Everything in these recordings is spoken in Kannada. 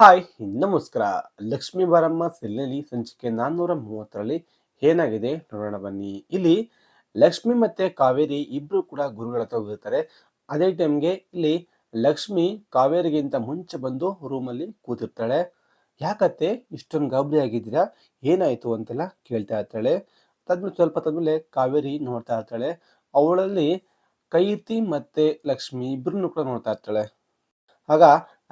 ಹಾಯ್, ನಮಸ್ಕಾರ. ಲಕ್ಷ್ಮೀ ಬಾರಮ್ಮ ಸೆಲ್ನಲ್ಲಿ ಸಂಚಿಕೆ ನಾನ್ನೂರ ಮೂವತ್ತರಲ್ಲಿ ಏನಾಗಿದೆ ನೋಡೋಣ ಬನ್ನಿ. ಇಲ್ಲಿ ಲಕ್ಷ್ಮಿ ಮತ್ತೆ ಕಾವೇರಿ ಇಬ್ರು ಕೂಡ ಗುರುಗಳ ಹತ್ರ ಹೋಗಿರ್ತಾರೆ. ಅದೇ ಟೈಮ್ಗೆ ಇಲ್ಲಿ ಲಕ್ಷ್ಮಿ ಕಾವೇರಿಗಿಂತ ಮುಂಚೆ ಬಂದು ರೂಮಲ್ಲಿ ಕೂತಿರ್ತಾಳೆ. ಯಾಕತ್ತೆ ಇಷ್ಟೊಂದು ಗಾಬರಿ ಆಗಿದ್ದೀರಾ? ಏನಾಯ್ತು ಅಂತೆಲ್ಲ ಕೇಳ್ತಾ ಇರ್ತಾಳೆ. ಅದಾದ್ಮೇಲೆ ಸ್ವಲ್ಪ ತದ್ಮೇಲೆ ಕಾವೇರಿ ನೋಡ್ತಾ ಇರ್ತಾಳೆ. ಅವಳಲ್ಲಿ ಕೈತಿ ಮತ್ತೆ ಲಕ್ಷ್ಮಿ ಇಬ್ರನ್ನು ಕೂಡ ನೋಡ್ತಾ ಇರ್ತಾಳೆ. ಆಗ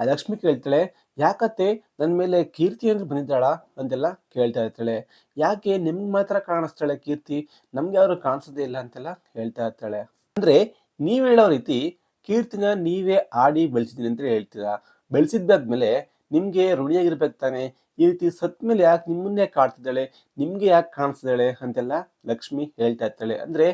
ಲಕ್ಷ್ಮಿ ಕೇಳ್ತಾಳೆ ಯಾಕತ್ತೆ ನನ್ನ ಮೇಲೆ ಕೀರ್ತಿ ಅಂದ್ರೆ ಬಂದಿದ್ದಾಳ ಅಂತೆಲ್ಲ ಕೇಳ್ತಾ ಇರ್ತಾಳೆ. ಯಾಕೆ ನಿಮ್ಗೆ ಮಾತ್ರ ಕಾಣಿಸ್ತಾಳೆ ಕೀರ್ತಿ? ನಮ್ಗೆ ಯಾರು ಕಾಣಿಸೋದೇ ಇಲ್ಲ ಅಂತೆಲ್ಲ ಹೇಳ್ತಾ ಇರ್ತಾಳೆ. ಅಂದ್ರೆ ನೀವ್ ಹೇಳೋ ರೀತಿ ಕೀರ್ತಿನ ನೀವೇ ಆಡಿ ಬೆಳೆಸಿದೀನಿ ಅಂತ ಹೇಳ್ತೀರಾ. ಬೆಳೆಸಿದ್ದಾದ್ಮೇಲೆ ನಿಮ್ಗೆ ಋಣಿಯಾಗಿರ್ಬೇಕು ತಾನೆ. ಈ ರೀತಿ ಸತ್ ಮೇಲೆ ಯಾಕೆ ನಿಮ್ಮನ್ನೇ ಕಾಡ್ತಿದ್ದಾಳೆ? ನಿಮ್ಗೆ ಯಾಕೆ ಕಾಣಿಸ್ತಿದ್ದಾಳೆ ಅಂತೆಲ್ಲ ಲಕ್ಷ್ಮಿ ಹೇಳ್ತಾ ಇರ್ತಾಳೆ. ಅಂದ್ರೆ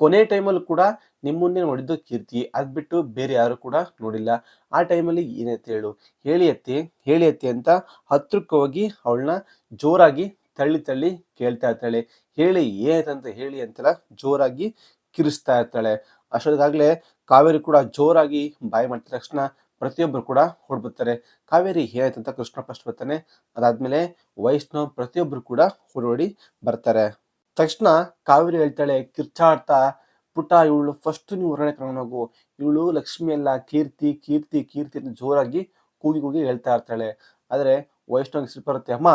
ಕೊನೆ ಟೈಮಲ್ಲಿ ಕೂಡ ನಿಮ್ಮನ್ನೇ ನೋಡಿದ್ದು ಕೀರ್ತಿ. ಅದು ಬಿಟ್ಟು ಬೇರೆ ಯಾರು ಕೂಡ ನೋಡಿಲ್ಲ. ಆ ಟೈಮಲ್ಲಿ ಏನೈತೆ ಹೇಳು? ಹೇಳಿ ಎತ್ತಿ ಹೇಳಿ ಎತ್ತಿ ಅಂತ ಹತ್ರಕ್ಕೆ ಹೋಗಿ ಅವಳನ್ನ ಜೋರಾಗಿ ತಳ್ಳಿ ತಳ್ಳಿ ಕೇಳ್ತಾ ಇರ್ತಾಳೆ. ಹೇಳಿ ಏನಾಯ್ತಂತ ಹೇಳಿ ಅಂತೆಲ್ಲ ಜೋರಾಗಿ ಕಿರಿಸ್ತಾ ಇರ್ತಾಳೆ. ಅಷ್ಟೊತ್ತಾಗಲೇ ಕಾವೇರಿ ಕೂಡ ಜೋರಾಗಿ ಬಾಯಿ ಮಾಡಿದ ತಕ್ಷಣ ಪ್ರತಿಯೊಬ್ಬರು ಕೂಡ ಹೊಡ್ಬಿಡ್ತಾರೆ ಕಾವೇರಿ ಏನಾಯ್ತಂತ ಕೃಷ್ಣ ಫಸ್ಟ್ ಬರ್ತಾನೆ. ಅದಾದ್ಮೇಲೆ ವೈಷ್ಣವ್ ಪ್ರತಿಯೊಬ್ಬರು ಕೂಡ ಹೊರಡಿ ಬರ್ತಾರೆ. ತಕ್ಷಣ ಕಾವೇರಿ ಹೇಳ್ತಾಳೆ ಕಿರ್ಚಾಡ್ತಾ ಪುಟ ಇವಳು ಫಸ್ಟ್ ನೀವು ಹೊರಗಡೆ ಕರ್ಕೊಂಡು ಹೋಗು. ಇವಳು ಲಕ್ಷ್ಮಿ ಅಲ್ಲ, ಕೀರ್ತಿ ಕೀರ್ತಿ ಕೀರ್ತಿ ಅಂತ ಜೋರಾಗಿ ಕೂಗಿ ಕೂಗಿ ಹೇಳ್ತಾ ಇರ್ತಾಳೆ. ಆದ್ರೆ ವೈಷ್ಣವ್ ಸ್ವಲ್ಪ ಬರುತ್ತೆ, ಅಮ್ಮ,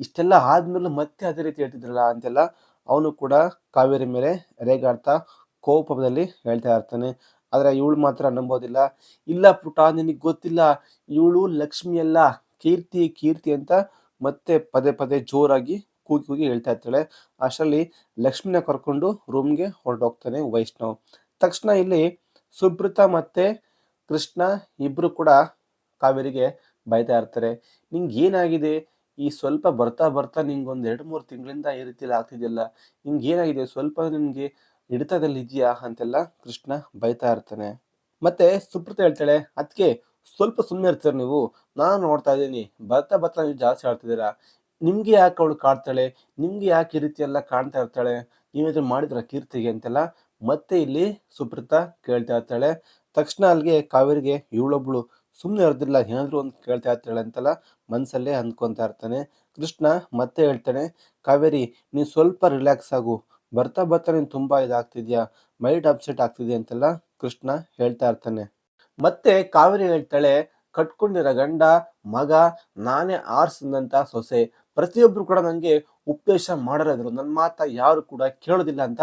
ಇಷ್ಟೆಲ್ಲ ಆದ್ಮೇಲೆ ಮತ್ತೆ ಅದೇ ರೀತಿ ಹೇಳ್ತಿದ್ರಲ್ಲ ಅಂತೆಲ್ಲ ಅವನು ಕೂಡ ಕಾವೇರಿ ಮೇಲೆ ರೇಗಾಡ್ತಾ ಕೋಪದಲ್ಲಿ ಹೇಳ್ತಾ ಇರ್ತಾನೆ. ಆದ್ರೆ ಇವಳು ಮಾತ್ರ ನಂಬೋದಿಲ್ಲ. ಇಲ್ಲ ಪುಟ ನಿನಗೆ ಗೊತ್ತಿಲ್ಲ, ಇವಳು ಲಕ್ಷ್ಮಿ ಅಲ್ಲ, ಕೀರ್ತಿ ಕೀರ್ತಿ ಅಂತ ಮತ್ತೆ ಪದೇ ಪದೇ ಜೋರಾಗಿ ಕೂಗಿ ಕೂಗಿ ಹೇಳ್ತಾ ಇರ್ತಾಳೆ. ಅಷ್ಟರಲ್ಲಿ ಲಕ್ಷ್ಮಿನ ಕರ್ಕೊಂಡು ರೂಮ್ಗೆ ಹೊರಟೋಗ್ತಾನೆ ವೈಷ್ಣವ್. ತಕ್ಷಣ ಇಲ್ಲಿ ಸುಬ್ರತ ಮತ್ತೆ ಕೃಷ್ಣ ಇಬ್ರು ಕೂಡ ಕಾವೇರಿಗೆ ಬೈತಾ ಇರ್ತಾರೆ. ನಿಂಗೆ ಏನಾಗಿದೆ? ಈ ಸ್ವಲ್ಪ ಬರ್ತಾ ಬರ್ತಾ ನಿಂಗೆ ಒಂದು ಎರಡು ಮೂರು ತಿಂಗಳಿಂದ ಈ ರೀತಿಯಲ್ಲಿ ಆಗ್ತಿದೆಯಲ್ಲ, ನಿಂಗೆ ಏನಾಗಿದೆ? ಸ್ವಲ್ಪ ನಿಮಗೆ ಹಿಡಿತದಲ್ಲಿ ಇದೆಯಾ? ಅಂತೆಲ್ಲ ಕೃಷ್ಣ ಬೈತಾ ಇರ್ತಾನೆ. ಮತ್ತೆ ಸುಪ್ರತ ಹೇಳ್ತಾಳೆ ಅದಕ್ಕೆ ಸ್ವಲ್ಪ ಸುಮ್ಮನೆ ಇರ್ತೀರ ನೀವು? ನಾನು ನೋಡ್ತಾ ಇದ್ದೀನಿ. ಬರ್ತಾ ಬರ್ತಾ ನೀವು ಜಾಸ್ತಿ ಆಡ್ತಿದ್ದೀರಾ? ನಿಮ್ಗೆ ಯಾಕೆ ಅವಳು ಕಾಡ್ತಾಳೆ ನಿಮ್ಗೆ ಯಾಕೆ ಈ ರೀತಿ ಎಲ್ಲ ಕಾಣ್ತಾ ಇರ್ತಾಳೆ? ನೀವೇನಾದ್ರು ಮಾಡಿದ್ರ ಕೀರ್ತಿಗೆ ಅಂತೆಲ್ಲ ಮತ್ತೆ ಇಲ್ಲಿ ಸುಪ್ರತಾ ಕೇಳ್ತಾ ಇರ್ತಾಳೆ. ತಕ್ಷಣ ಅಲ್ಲಿಗೆ ಕಾವೇರಿಗೆ ಇವಳೊಬ್ಳು ಸುಮ್ಮನೆ ಇರೋದಿಲ್ಲ, ಏನಾದರೂ ಒಂದು ಕೇಳ್ತಾ ಇರ್ತಾಳೆ ಅಂತೆಲ್ಲ ಮನಸ್ಸಲ್ಲೇ ಅಂದ್ಕೊತಾ ಇರ್ತಾನೆ. ಕೃಷ್ಣ ಮತ್ತೆ ಹೇಳ್ತಾನೆ, ಕಾವೇರಿ, ನೀನು ಸ್ವಲ್ಪ ರಿಲ್ಯಾಕ್ಸ್ ಆಗು. ಬರ್ತಾ ಬರ್ತಾ ನೀನು ತುಂಬಾ ಇದಾಗ್ತಿದ್ಯಾ? ಮೈಂಡ್ ಅಪ್ಸೆಟ್ ಆಗ್ತಿದ್ಯಾ ಅಂತೆಲ್ಲ ಕೃಷ್ಣ ಹೇಳ್ತಾ ಇರ್ತಾನೆ. ಮತ್ತೆ ಕಾವೇರಿ ಹೇಳ್ತಾಳೆ, ಕಟ್ಕೊಂಡಿರೋ ಗಂಡ, ಮಗ ನಾನೇ ಆರ್ಸಿದಂತ ಸೊಸೆ. ಪ್ರತಿಯೊಬ್ರು ಕೂಡ ನನಗೆ ಉಪದೇಶ ಮಾಡರಿದ್ರು ನನ್ನ ಮಾತ ಯಾರು ಕೂಡ ಕೇಳೋದಿಲ್ಲ ಅಂತ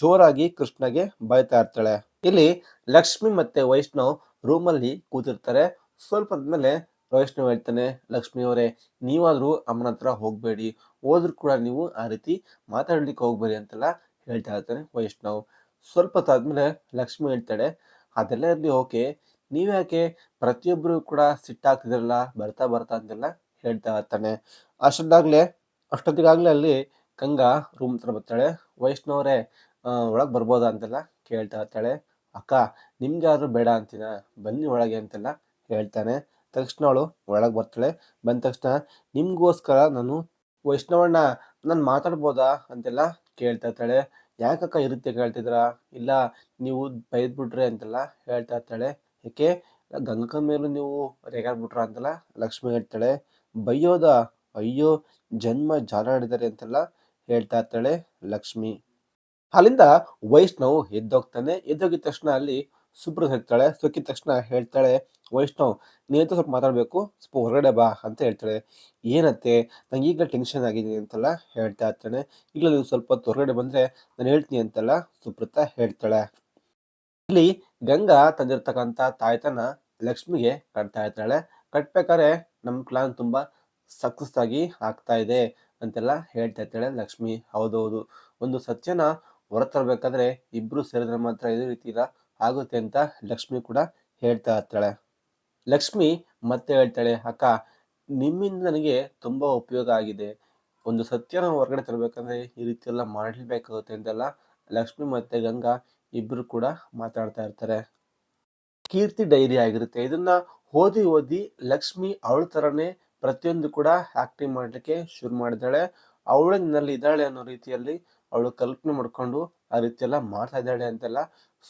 ಜೋರಾಗಿ ಕೃಷ್ಣಗೆ ಬೈತಾ ಇರ್ತಾಳೆ. ಇಲ್ಲಿ ಲಕ್ಷ್ಮಿ ಮತ್ತೆ ವೈಷ್ಣವ್ ರೂಮಲ್ಲಿ ಕೂತಿರ್ತಾರೆ. ಸ್ವಲ್ಪ ಮೇಲೆ ವೈಷ್ಣವ್ ಹೇಳ್ತಾನೆ, ಲಕ್ಷ್ಮಿ ಅವರೇ, ನೀವಾದ್ರೂ ಅಮ್ಮನ ಹತ್ರ ಹೋಗ್ಬೇಡಿ. ಹೋದ್ರು ಕೂಡ ನೀವು ಆ ರೀತಿ ಮಾತಾಡ್ಲಿಕ್ಕೆ ಹೋಗ್ಬೇಡಿ ಅಂತೆಲ್ಲ ಹೇಳ್ತಾ ಇರ್ತಾನೆ ವೈಷ್ಣವ್. ಸ್ವಲ್ಪ ಹೊತ್ತಾದ್ಮೇಲೆ ಲಕ್ಷ್ಮಿ ಹೇಳ್ತಾಳೆ, ಅದೆಲ್ಲ ಇರಲಿ, ಓಕೆ. ನೀವ್ಯಾಕೆ ಪ್ರತಿಯೊಬ್ಬರು ಕೂಡ ಸಿಟ್ಟಾಗ್ತಿದ್ರಲ್ಲ ಬರ್ತಾ ಬರ್ತಾ ಅಂತೆಲ್ಲ ಹೇಳ್ತಾ ಇರ್ತಾನೆ. ಅಷ್ಟೊತ್ತಾಗ್ಲೇ ಅಷ್ಟೊತ್ತಿಗಾಗ್ಲೇ ಅಲ್ಲಿ ಗಂಗಾ ರೂಮ್ ಹತ್ರ ಬರ್ತಾಳೆ. ವೈಷ್ಣವರೇ ಒಳಗೆ ಬರ್ಬೋದಾ ಅಂತೆಲ್ಲ ಕೇಳ್ತಾ ಇರ್ತಾಳೆ. ಅಕ್ಕ ನಿಮ್ಗೆ ಯಾರು ಬೇಡ ಅಂತೀನ? ಬನ್ನಿ ಒಳಗೆ ಅಂತೆಲ್ಲ ಹೇಳ್ತಾನೆ. ತಕ್ಷಣ ಅವಳು ಒಳಗೆ ಬರ್ತಾಳೆ. ಬಂದ ತಕ್ಷಣ, ನಿಮಗೋಸ್ಕರ ನಾನು ವೈಷ್ಣವಣ್ಣ, ನಾನು ಮಾತಾಡ್ಬೋದಾ? ಅಂತೆಲ್ಲ ಕೇಳ್ತಾ ಇರ್ತಾಳೆ. ಯಾಕಕ್ಕ ಇರುತ್ತೆ? ಕೇಳ್ತಿದ್ರಾ. ಇಲ್ಲ, ನೀವು ಬೈದ್ಬಿಟ್ರೆ ಅಂತೆಲ್ಲ ಹೇಳ್ತಾ ಇರ್ತಾಳೆ. ಯಾಕೆ? ಗಂಗಕ್ಕ ಮೇಲೂ ನೀವು ರೇಗಾಡ್ಬಿಟ್ರ? ಅಂತೆಲ್ಲ ಲಕ್ಷ್ಮಿ ಹೇಳ್ತಾಳೆ. ಬೈಯೋದ? ಅಯ್ಯೋ, ಜನ್ಮ ಜಾಲಾಡಿದ್ದಾರೆ ಅಂತೆಲ್ಲ ಹೇಳ್ತಾ ಇರ್ತಾಳೆ ಲಕ್ಷ್ಮಿ. ಅಲ್ಲಿಂದ ವೈಷ್ಣವ್ ಎದ್ದೋಗ್ತಾನೆ. ಎದ್ದೋಗಿದ ತಕ್ಷಣ ಅಲ್ಲಿ ಸುಬ್ರತ್ ಹೇಳ್ತಾಳೆ. ಸುಕ್ಕಿದ ತಕ್ಷಣ ಹೇಳ್ತಾಳೆ, ವೈಷ್ಣವ್ ನೀವಂತೂ ಸ್ವಲ್ಪ ಮಾತಾಡ್ಬೇಕು. ಸ್ವಲ್ಪ ಹೊರಗಡೆ ಬಾ ಅಂತ ಹೇಳ್ತಾಳೆ. ಏನತ್ತೆ? ನಂಗೆ ಈಗ ಟೆನ್ಷನ್ ಆಗಿದೆ ಅಂತೆಲ್ಲ ಹೇಳ್ತಾ ಇರ್ತಾನೆ ಈಗ ನೀವು ಸ್ವಲ್ಪ ಹೊತ್ತು ಹೊರಗಡೆ ಬಂದ್ರೆ ನಾನು ಹೇಳ್ತೀನಿ ಅಂತೆಲ್ಲ ಸುಬ್ರತ ಹೇಳ್ತಾಳೆ. ಇಲ್ಲಿ ಗಂಗಾ ತಂದಿರ್ತಕ್ಕಂಥ ತಾಯ್ತನ ಲಕ್ಷ್ಮಿಗೆ ಕಟ್ತಾ ಇರ್ತಾಳೆ. ಕಟ್ಬೇಕಾದ್ರೆ ನಮ್ಮ ಪ್ಲಾನ್ ತುಂಬಾ ಸಕ್ಸಸ್ ಆಗಿ ಆಗ್ತಾ ಇದೆ ಅಂತೆಲ್ಲ ಹೇಳ್ತಾ ಇರ್ತಾಳೆ ಲಕ್ಷ್ಮಿ. ಹೌದೌದು. ಒಂದು ಸತ್ಯನ ಹೊರತರಬೇಕಾದ್ರೆ ಇಬ್ರು ಸೇರಿದ್ರೆ ಮಾತ್ರ ಇದೇ ರೀತಿ ಆಗುತ್ತೆ ಅಂತ ಲಕ್ಷ್ಮಿ ಕೂಡ ಹೇಳ್ತಾ ಇರ್ತಾಳೆ. ಲಕ್ಷ್ಮಿ ಮತ್ತೆ ಹೇಳ್ತಾಳೆ, ಅಕ್ಕ, ನಿಮ್ಮಿಂದ ನನಗೆ ತುಂಬ ಉಪಯೋಗ ಆಗಿದೆ. ಒಂದು ಸತ್ಯನ ಹೊರಗಡೆ ತರಬೇಕಂದ್ರೆ ಈ ರೀತಿ ಎಲ್ಲ ಮಾಡಲೇಬೇಕಾಗುತ್ತೆ ಅಂತೆಲ್ಲ ಲಕ್ಷ್ಮಿ ಮತ್ತೆ ಗಂಗಾ ಇಬ್ರು ಕೂಡ ಮಾತಾಡ್ತಾ ಇರ್ತಾರೆ. ಕೀರ್ತಿ ಡೈರಿ ಆಗಿರುತ್ತೆ. ಇದನ್ನ ಓದಿ ಓದಿ ಲಕ್ಷ್ಮಿ ಅವಳ ತರನೇ ಪ್ರತಿಯೊಂದು ಕೂಡ ಆಕ್ಟಿಂಗ್ ಮಾಡಲಿಕ್ಕೆ ಶುರು ಮಾಡಿದ್ದಾಳೆ. ಅವಳು ನನ್ನಲ್ಲಿ ಇದ್ದಾಳೆ ಅನ್ನೋ ರೀತಿಯಲ್ಲಿ ಅವಳು ಕಲ್ಪನೆ ಮಾಡ್ಕೊಂಡು ಆ ರೀತಿ ಮಾಡ್ತಾ ಇದ್ದಾಳೆ ಅಂತೆಲ್ಲ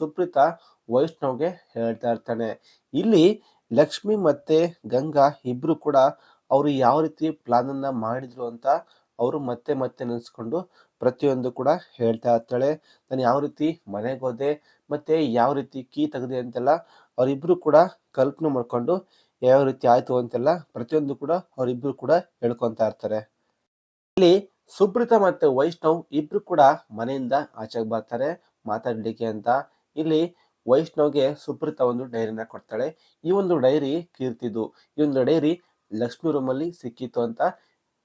ಸುಪ್ರೀತಾ ವೈಷ್ಣವ್ಗೆ ಹೇಳ್ತಾ ಇರ್ತಾನೆ. ಇಲ್ಲಿ ಲಕ್ಷ್ಮಿ ಮತ್ತೆ ಗಂಗಾ ಇಬ್ರು ಕೂಡ ಅವರು ಯಾವ ರೀತಿ ಪ್ಲಾನ್ ಅನ್ನ ಮಾಡಿದ್ರು ಅಂತ ಅವರು ಮತ್ತೆ ಮತ್ತೆ ನೆನೆಸ್ಕೊಂಡು ಪ್ರತಿಯೊಂದು ಕೂಡ ಹೇಳ್ತಾ ಇರ್ತಾಳೆ. ನಾನು ಯಾವ ರೀತಿ ಮನೆಗೆ ಹೋದೆ, ಮತ್ತೆ ಯಾವ ರೀತಿ ಕೀ ತೆಗೆದೆ ಅಂತೆಲ್ಲ ಅವರಿಬ್ರು ಕೂಡ ಕಲ್ಪನೆ ಮಾಡ್ಕೊಂಡು ಯಾವ ರೀತಿ ಆಯ್ತು ಅಂತೆಲ್ಲ ಪ್ರತಿಯೊಂದು ಕೂಡ ಅವರಿಬ್ರು ಕೂಡ ಹೇಳ್ಕೊಂತಾ ಇರ್ತಾರೆ. ಇಲ್ಲಿ ಸುಬ್ರತ ಮತ್ತೆ ವೈಷ್ಣವ್ ಇಬ್ರು ಕೂಡ ಮನೆಯಿಂದ ಆಚೆಗೆ ಬರ್ತಾರೆ, ಮಾತಾಡ್ಲಿಕ್ಕೆ ಅಂತ. ಇಲ್ಲಿ ವೈಷ್ಣವ್ಗೆ ಸುಬ್ರತ ಒಂದು ಡೈರಿನ ಕೊಡ್ತಾಳೆ. ಈ ಒಂದು ಡೈರಿ ಕೀರ್ತಿದು. ಈ ಒಂದು ಡೈರಿ ಲಕ್ಷ್ಮಿ ರೂಮಲ್ಲಿ ಸಿಕ್ಕಿತ್ತು ಅಂತ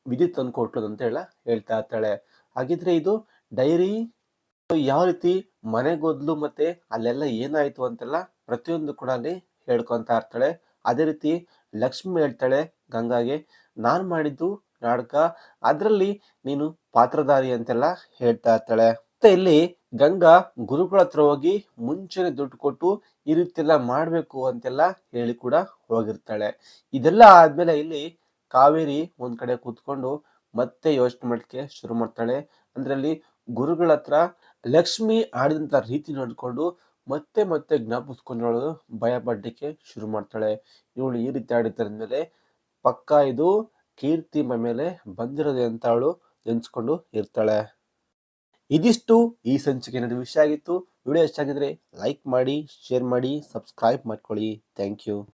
ವಿದ್ಯುತ್ ತಂದು ಕೊಟ್ಲು ಅಂತ ಹೇಳ ಹೇಳ್ತಾ ಇರ್ತಾಳೆ. ಹಾಗಿದ್ರೆ ಇದು ಡೈರಿ ಯಾವ ರೀತಿ ಮನೆಗೋದ್ಲು ಮತ್ತೆ ಅಲ್ಲೆಲ್ಲ ಏನಾಯ್ತು ಅಂತೆಲ್ಲ ಪ್ರತಿಯೊಂದು ಕೂಡ ಅಲ್ಲಿ ಹೇಳ್ಕೊಂತ ಇರ್ತಾಳೆ. ಅದೇ ರೀತಿ ಲಕ್ಷ್ಮಿ ಹೇಳ್ತಾಳೆ ಗಂಗಾಗೆ, ನಾನು ಮಾಡಿದ್ದು ನಾಟಕ, ಅದರಲ್ಲಿ ನೀನು ಪಾತ್ರಧಾರಿ ಅಂತೆಲ್ಲ ಹೇಳ್ತಾ ಇರ್ತಾಳೆ. ಮತ್ತೆ ಇಲ್ಲಿ ಗಂಗಾ ಗುರುಗಳ ಹತ್ರ ಹೋಗಿ ಮುಂಚೆನೆ ದುಡ್ಡು ಕೊಟ್ಟು ಈ ರೀತಿಯೆಲ್ಲ ಮಾಡಬೇಕು ಅಂತೆಲ್ಲ ಹೇಳಿ ಕೂಡ ಹೋಗಿರ್ತಾಳೆ. ಇದೆಲ್ಲ ಆದ್ಮೇಲೆ ಇಲ್ಲಿ ಕಾವೇರಿ ಒಂದ್ ಕಡೆ ಕೂತ್ಕೊಂಡು ಮತ್ತೆ ಯೋಚನೆ ಮಾಡಕ್ಕೆ ಶುರು ಮಾಡ್ತಾಳೆ. ಅಂದ್ರೆ ಅಲ್ಲಿ ಗುರುಗಳ ಹತ್ರ ಲಕ್ಷ್ಮಿ ಆಡಿದಂತ ರೀತಿ ನೋಡ್ಕೊಂಡು ಮತ್ತೆ ಮತ್ತೆ ಜ್ಞಾಪಿಸ್ಕೊಂಡವಳು ಭಯ ಪಡ್ಲಿಕ್ಕೆ ಶುರು ಮಾಡ್ತಾಳೆ. ಇವಳು ಈ ರೀತಿ ಅಂದ್ಮೇಲೆ ಪಕ್ಕ ಇದು ಕೀರ್ತಿ ಮೇಲೆ ಬಂದಿರೋದೆ ಅಂತ ಅವಳು ನೆನೆಸ್ಕೊಂಡು ಇರ್ತಾಳೆ. ಇದಿಷ್ಟು ಈ ಸಂಚಿಕೆ ನಡೆದ ವಿಷಯ ಆಗಿತ್ತು. ವಿಡಿಯೋ ಎಷ್ಟಾಗಿದ್ರೆ ಲೈಕ್ ಮಾಡಿ, ಶೇರ್ ಮಾಡಿ, ಸಬ್ಸ್ಕ್ರೈಬ್ ಮಾಡ್ಕೊಳ್ಳಿ. Thank you.